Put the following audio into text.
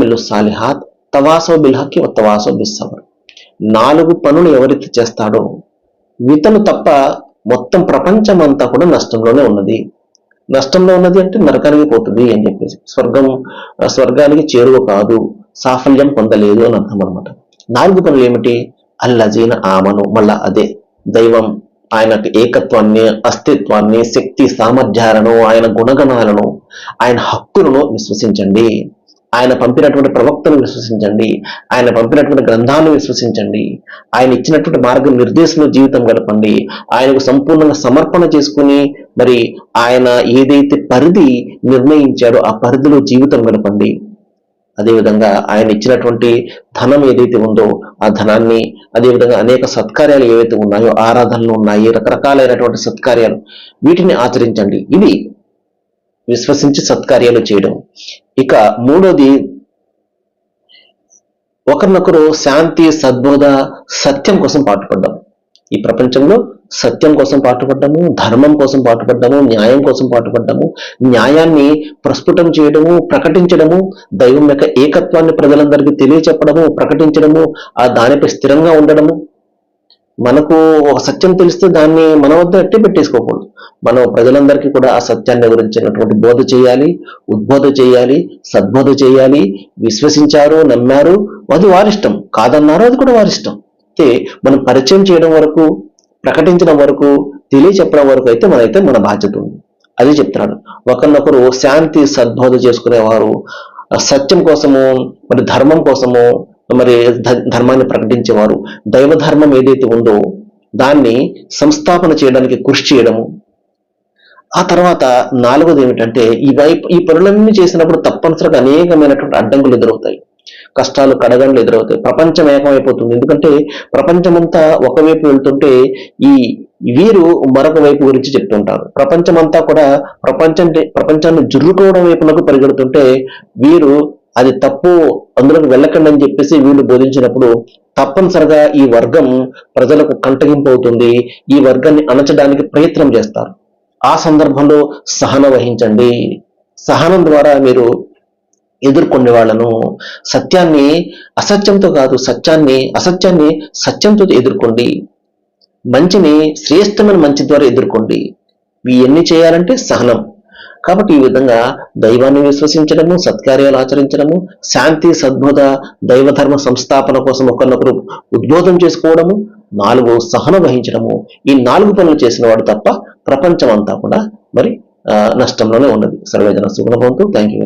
ఆమిల్లు సాలిహాత్ తవాసో బిల్హక్కి తవాసో బిస్సవర్ నాలుగు పనులు ఎవరైతే చేస్తాడో ఇతను తప్ప మొత్తం ప్రపంచం అంతా కూడా నష్టంలోనే ఉన్నది. నష్టంలో ఉన్నది అంటే నరకానికి పోతుంది అని చెప్పేసి. స్వర్గం స్వర్గానికి చేరువ కాదు సాఫల్యం పొందలేదు అని అర్థం అనమాట నాలుగు పనులు ఏమిటి? అల్లజీన ఆమను మళ్ళా అదే. దైవం ఆయన ఏకత్వాన్ని అస్తిత్వాన్ని శక్తి సామర్థ్యాలను ఆయన గుణగణాలను ఆయన హక్కులను విశ్వసించండి. ఆయన పంపినటువంటి ప్రవక్తను విశ్వసించండి. ఆయన పంపినటువంటి గ్రంథాలను విశ్వసించండి. ఆయన ఇచ్చినటువంటి మార్గ నిర్దేశంలో జీవితం గడపండి. ఆయనకు సంపూర్ణంగా సమర్పణ చేసుకుని మరి ఆయన ఏదైతే పరిధి నిర్ణయించాడో ఆ పరిధిలో జీవితం గడపండి. అదేవిధంగా ఆయన ఇచ్చినటువంటి ధనం ఏదైతే ఉందో ఆ ధనాన్ని అదేవిధంగా అనేక సత్కార్యాలు ఏవైతే ఉన్నాయో ఆరాధనలు ఉన్నాయి రకరకాలైనటువంటి సత్కార్యాలు వీటిని ఆచరించండి. ఇది విశ్వసించి సత్కార్యాలు చేయడం. ఇక మూడోది ఒకరినొకరు శాంతి సద్బోధ సత్యం కోసం పాటుపడ్డాం. ఈ ప్రపంచంలో సత్యం కోసం పాటుపడ్డాము ధర్మం కోసం పాటుపడ్డాము న్యాయం కోసం పాటుపడ్డాము న్యాయాన్ని ప్రస్ఫుటం చేయడము ప్రకటించడము దైవం యొక్క ఏకత్వాన్ని ప్రజలందరికీ తెలియచెప్పడము ప్రకటించడము ఆ దానిపై స్థిరంగా ఉండడము మనకు ఒక సత్యం తెలిస్తే దాన్ని మన వద్ద అట్టి పెట్టేసుకోకూడదు. మనం ప్రజలందరికీ కూడా ఆ సత్యాన్ని గురించినటువంటి బోధ చేయాలి ఉద్బోధ చేయాలి సద్బోధ చేయాలి. విశ్వసించారు నమ్మారు అది వారిష్టం. కాదన్నారో అది కూడా వారిష్టం. అయితే మనం పరిచయం చేయడం వరకు ప్రకటించడం వరకు తెలియచెప్పడం వరకు అయితే మనైతే మన బాధ్యత ఉంది. అది చెప్తున్నాడు. ఒకరినొకరు శాంతి సద్బోధ చేసుకునేవారు. ఆ సత్యం కోసము మరి ధర్మం కోసము మరి ధర్మాన్ని ప్రకటించేవారు. దైవ ధర్మం ఏదైతే ఉందో దాన్ని సంస్థాపన చేయడానికి కృషి చేయడము. ఆ తర్వాత నాలుగోది ఏమిటంటే ఈ వైపు ఈ పనులన్నీ చేసినప్పుడు తప్పనిసరిగా అనేకమైనటువంటి అడ్డంకులు ఎదురవుతాయి. కష్టాలు కడగండ్లు ఎదురవుతాయి. ప్రపంచం ఏకమైపోతుంది. ఎందుకంటే ప్రపంచమంతా ఒకవైపు వెళ్తుంటే ఈ వీరు మరొక వైపు గురించి చెప్తుంటారు. ప్రపంచమంతా కూడా ప్రపంచం ప్రపంచాన్ని జుర్రుకోవడం వైపునకు పరిగెడుతుంటే వీరు అది తప్పు అందులోకి వెళ్ళకండి అని చెప్పేసి వీళ్ళు బోధించినప్పుడు తప్పనిసరిగా ఈ వర్గం ప్రజలకు కంటగింపు అవుతుంది. ఈ వర్గాన్ని అణచడానికి ప్రయత్నం చేస్తారు. ఆ సందర్భంలో సహన వహించండి. సహనం ద్వారా మీరు ఎదుర్కొనే వాళ్ళను. సత్యాన్ని అసత్యంతో కాదు సత్యాన్ని అసత్యాన్ని సత్యంతో ఎదుర్కోండి. మంచిని శ్రేష్టమైన మంచి ద్వారా ఎదుర్కోండి. ఇవన్నీ చేయాలంటే సహనం. కాబట్టి ఈ విధంగా దైవాన్ని విశ్వసించడము సత్కార్యాలు ఆచరించడము శాంతి సద్బోధ దైవధర్మ సంస్థాపన కోసం ఒకరినొకరు ఉద్బోధం చేసుకోవడము నాలుగు సహన వహించడము ఈ నాలుగు పనులు చేసిన వాడు తప్ప ప్రపంచం అంతా కూడా మరి ఆ, నష్టంలోనే ఉన్నది. సర్వేజన సుగుణభవంతు థ్యాంక్ యూ